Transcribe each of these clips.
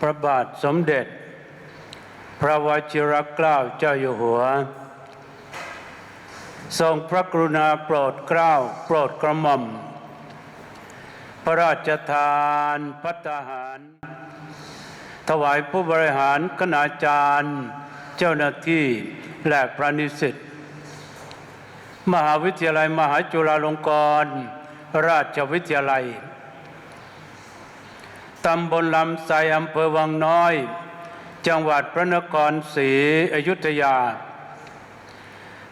พระบาทสมเด็จ พระวชิรเกล้าเจ้าอยู่หัว ทรงพระกรุณาโปรดเกล้าโปรดกระหม่อม พระราชทานพัตตาหาร ถวายผู้บริหารคณาจารย์ เจ้าหน้าที่และพระนิสิตมหาวิทยาลัยมหาจุฬาลงกรณราชวิทยาลัย ตำบลลำไทรอำเภอวังน้อย จังหวัดพระนครศรีอยุธยา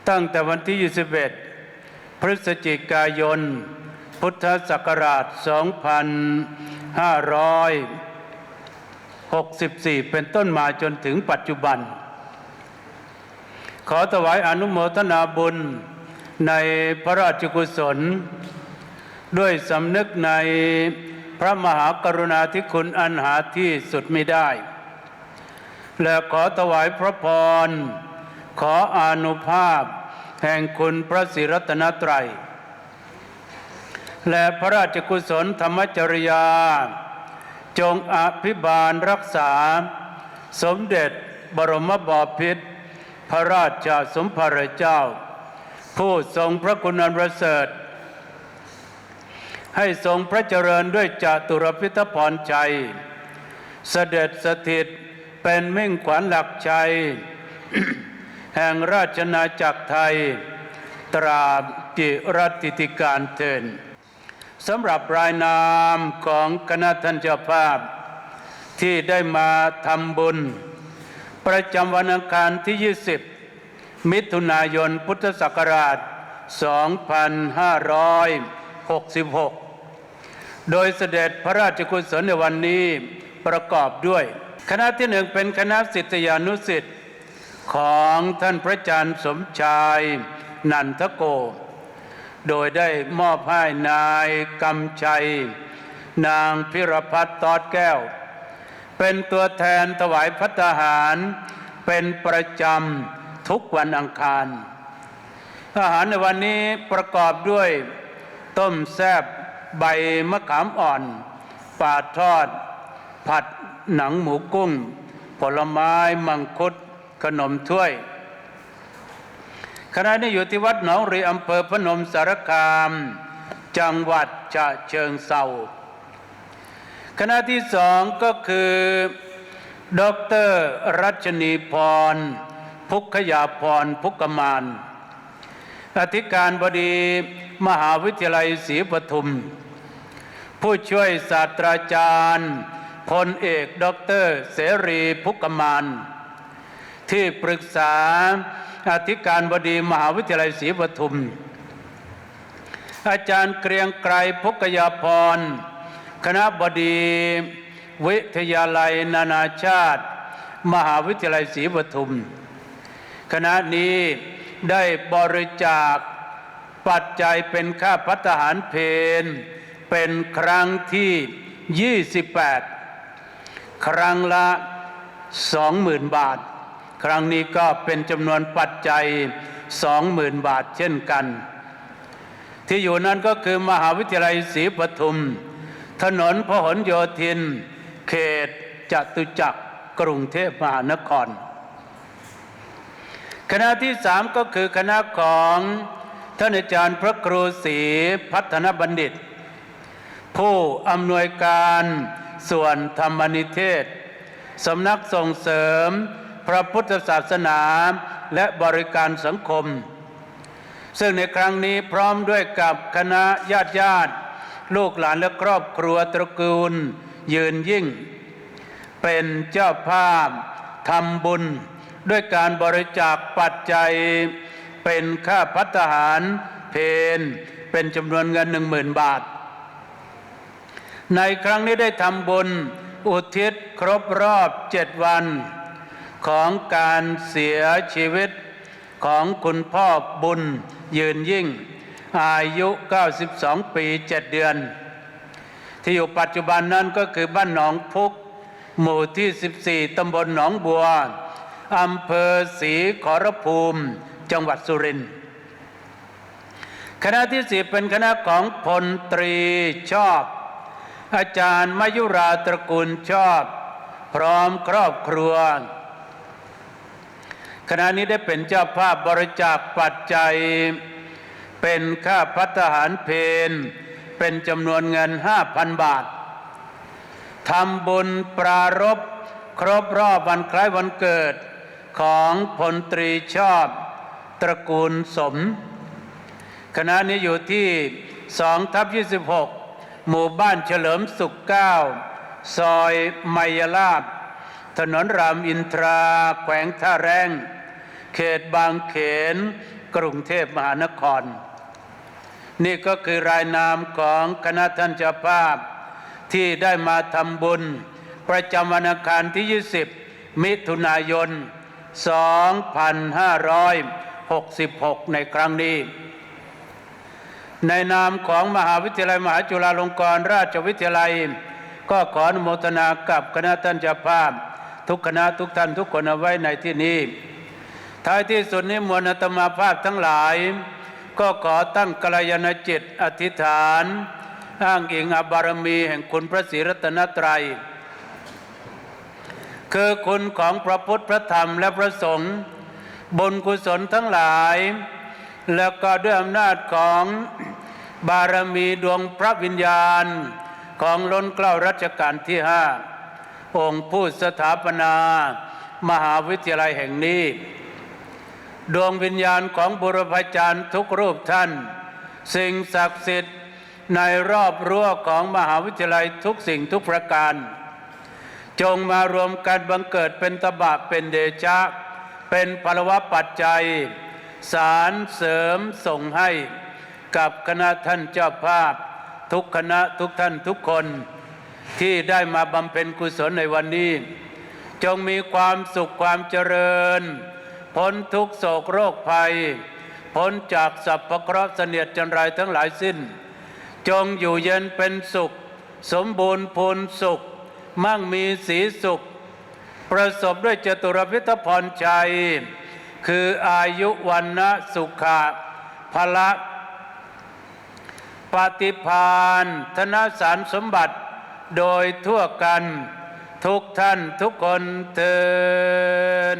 ตั้งแต่วันที่ 21 พฤศจิกายน พุทธศักราช 2564 เป็นต้นมาจนถึงปัจจุบัน ขอถวายอนุโมทนาบุญในพระราชกุศล ด้วยสำนึกใน พระมหากรุณาธิคุณอันหาที่สุดไม่ได้ และขอถวายพระพร ขออนุภาพ แห่งคุณพระศิรัตนตรัย และพระราชกุศลธรรมจริยา จงอภิบาลรักษา สมเด็จบรมบพิตรพระราชสมภารเจ้า ผู้ทรงพระคุณอันประเสริฐ ให้ทรงพระเจริญด้วยจตุรพิทพรชัย เสด็จสถิตเป็นมิ่งขวัญหลักชัย แห่งราชนาจักรไทย ตราบกิรติติการเทินสำหรับรายนามของคณะท่านเจ้าภาพ ที่ได้มาทำบุญ ประจำวันอังคารที่ 20 มิถุนายนพุทธศักราช 2566 โดยเสด็จพระราชกุศลในวันนี้ประกอบด้วย คณะที่หนึ่งเป็นคณะสิทธยานุสิทธิ์ของท่านพระอาจารย์สมชายนันทโก โดยได้มอบให้นายกำชัย นางพิรพัฒน์ตอดแก้ว เป็นตัวแทนถวายพัตตาหาร เป็นประจำทุกวันอังคารอาหารในวันนี้ประกอบด้วย ต้มแซบใบมะขามอ่อน ปลาทอด ผัดหนังหมูกุ้ง ผลไม้มังคุดขนมถ้วยขณะนี้อยู่ที่วัดหนองรีอำเภอพนมสารคาม จังหวัดฉะเชิงเซาคณะที่สองก็คือดรรัชนีพร พุกขยาพร พุกกมานอธิการบดี มหาวิทยาลัยศรีปทุม ผู้ช่วยศาสตราจารย์พลเอกด็อกเตอร์เสรีพุกมานที่ปรึกษาอธิการบดีมหาวิทยาลัยศรีปทุม อาจารย์เกรียงไกรพุกยาพร คณะบดีวิทยาลัยนานาชาติ มหาวิทยาลัยศรีปทุม คณะนี้ได้บริจาค ปัจจัยเป็นค่าพัฒหารเพนเป็นครั้งที่ 28 ครั้งละ 20,000 บาท ครั้งนี้ก็เป็นจำนวนปัจจัย 20,000 บาทเช่นกัน ที่อยู่นั้นก็คือมหาวิทยาลัยศรีปทุม ถนนพหลโยธิน เขตจตุจักรกรุงเทพมหานคร คณะที่สามก็คือคณะของ ท่านอาจารย์พระครูศรีพัฒนบัณฑิต ผู้อำนวยการส่วนธรรมนิเทศสำนักส่งเสริมพระพุทธศาสนาและบริการสังคม ซึ่งในครั้งนี้พร้อมด้วยกับคณะญาติญาติ ลูกหลานและครอบครัวตระกูล ยืนยิ่ง เป็นเจ้าภาพทำบุญ ด้วยการบริจาคปัจจัย เป็นค่าพัฒหารเพนเป็นจำนวนเงินหนึ่งหมื่นบาท ในครั้งนี้ได้ทำบุญอุทิศครบรอบเจ็ดวัน ของการเสียชีวิตของคุณพ่อบุญยืนยิ่ง อายุ 92 ปี 7 เดือน ที่อยู่ปัจจุบันนั้นก็คือบ้านหนองพุก หมู่ที่ 14 ตำบลหนองบัวอำเภอศรีขอรภูมิ จังหวัดสุรินทร์คณะที่สี่เป็นคณะของพลตรีชอบ อาจารย์มายุราตระกูลชอบ พร้อมครอบครัวขณะนี้ได้เป็นเจ้าภาพบริจาคปัจจัย เป็นค่าพัฒหารเพนเป็นจำนวนเงิน5,000บาททำบุญปรารบครบรอบวันคล้ายวันเกิดของพลตรีชอบ ตระกูลสม คณะนี้อยู่ที่2ทับ26 หมู่บ้านเฉลิมสุข 9 ซอยไมยลาบ ถนนรามอินทรา แขวงท่าแรง เขตบางเขน กรุงเทพมหานคร นี่ก็คือรายนามของคณะท่านเจ้าภาพ ที่ได้มาทำบุญ ประจำวันอังคารที่ 20 มิถุนายน 2500 2566 ในครั้งนี้ ในนามของมหาวิทยาลัยมหาจุฬาลงกรณราชวิทยาลัย ก็ขออนุโมทนากับคณะท่านเจ้าภาพ ทุกคณะทุกท่านทุกคนเอาไว้ในที่นี้ท้ายที่สุดนี้มวลอาตมาภาพทั้งหลาย ก็ขอตั้งกัลยาณจิตอธิษฐาน อ้างอิงอบารมีแห่งคุณพระศรีรัตนตรัย คือคุณของพระพุทธพระธรรมและพระสงฆ์ บุญกุศลทั้งหลาย แล้วก็ด้วยอำนาจของบารมีดวงพระวิญญาณของล้นเกล้ารัชกาลที่ห้าองค์ผู้สถาปนา มหาวิทยาลัยแห่งนี้ ดวงวิญญาณของบุรพจารย์ทุกรูปท่าน สิ่งศักดิ์สิทธิ์ในรอบรั้วของมหาวิทยาลัยทุกสิ่งทุกประการ จงมารวมกันบังเกิดเป็นตบะเป็นเดชะ เป็นพลวะปัจจัย สารเสริมส่งให้กับคณะท่านเจ้าภาพ ทุกคณะทุกท่านทุกคน ที่ได้มาบำเพ็ญกุศลในวันนี้ จงมีความสุขความเจริญ พ้นทุกโศกโรคภัย พ้นจากสัพพะเคราะห์เสนียดจันไรทั้งหลายสิ้น จงอยู่เย็นเป็นสุข สมบูรณ์พูนสุข มั่งมีสีสุข ประสบด้วยจตุรพิทพรชัย คืออายุวันนะสุขะพละปฏิพานธนสารสมบัติโดยทั่วกันทุกท่านทุกคนเทิน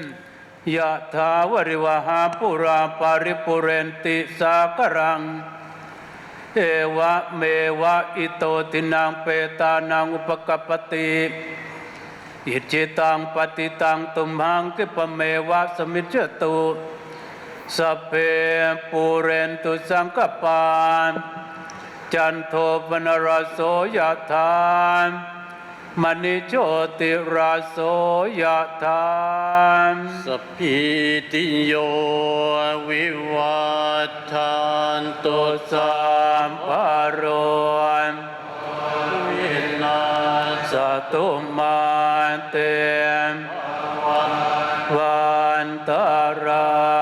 ยะถาวริวหาปุราปาริปุเรนติสากรัง เอวะเมวะอิโตตินังเปตานังอุปกปปติ อิจิตังปฏิตังตุมหังกิปะเมวะสมิจจตุสพเพปูเรนตุสังกปานจันโทปนรสโสยธามมณิโชติราโสยธามสพพิติโยวิวัฏทานตุตุสามปารนวินาศสตุม ตร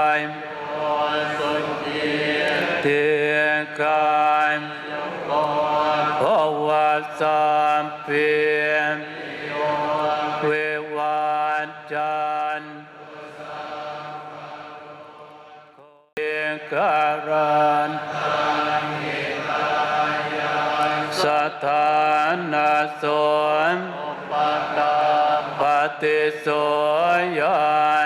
ายสุขีเทียกายภวสัมเพียเววันจันทร์เอกการันสถานาสนปตาปฏิโสยัน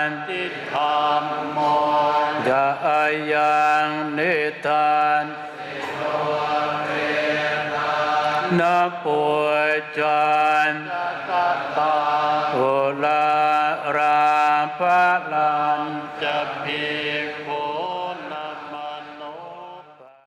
ยังนิทานนาปุจันตตาโอลาราภลัน